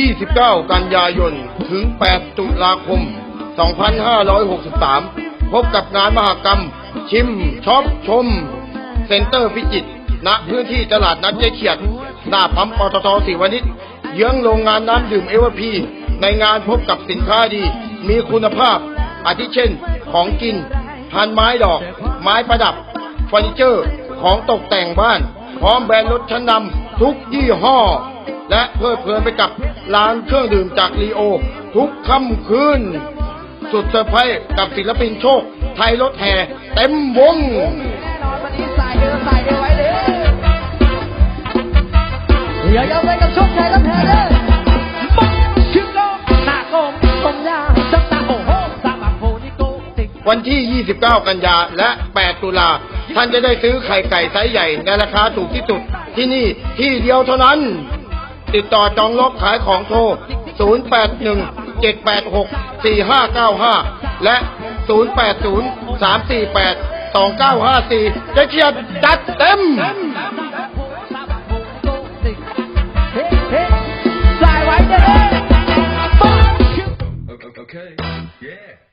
29 กันยายน ถึง 8 ตุลาคม 2563 พบกับงานมหกรรม ชิมช็อปชม เซ็นเตอร์พิจิตรณพื้นที่ตลาดนัดเจเขียด หน้าปั๊มปตทสีวณิชเยื้องโรงงานน้ำดื่มเอวพีในงานพบกับสินค้าดี มีคุณภาพ อาทิเช่น ของกิน พันไม้ดอก ไม้ประดับเฟอร์นิเจอร์ ของตกแต่งบ้าน พร้อมแบรนด์รถชั้นนำทุกยี่ห้อ และเพลิดเพลินไปกับร้านเครื่องดื่มจากลีโอ ทุกค่ำคืน สุดเซอร์ไพรส์กับศิลปินโชค ไทยรถแห่เต็มวง แน่นอนวันนี้ใส่เออใส่เออไว้เลยอย่ายอมไปกับโชคชัยรับแทนเลยบังชิมโลกหน้าโกงตรงยาจับตาโอ้โหสามัคโพนิโกติงวันที่ 29 กันยาและ 8 ตุลา ท่านจะได้ซื้อไข่ไก่ไซส์ใหญ่ในราคาถูกที่สุดที่นี่ที่เดียวเท่านั้น ติดต่อจองล็อกขายของโทร 0817864595 และ 0803482954จะเชียร์จัดเต็ม Okay. Yeah.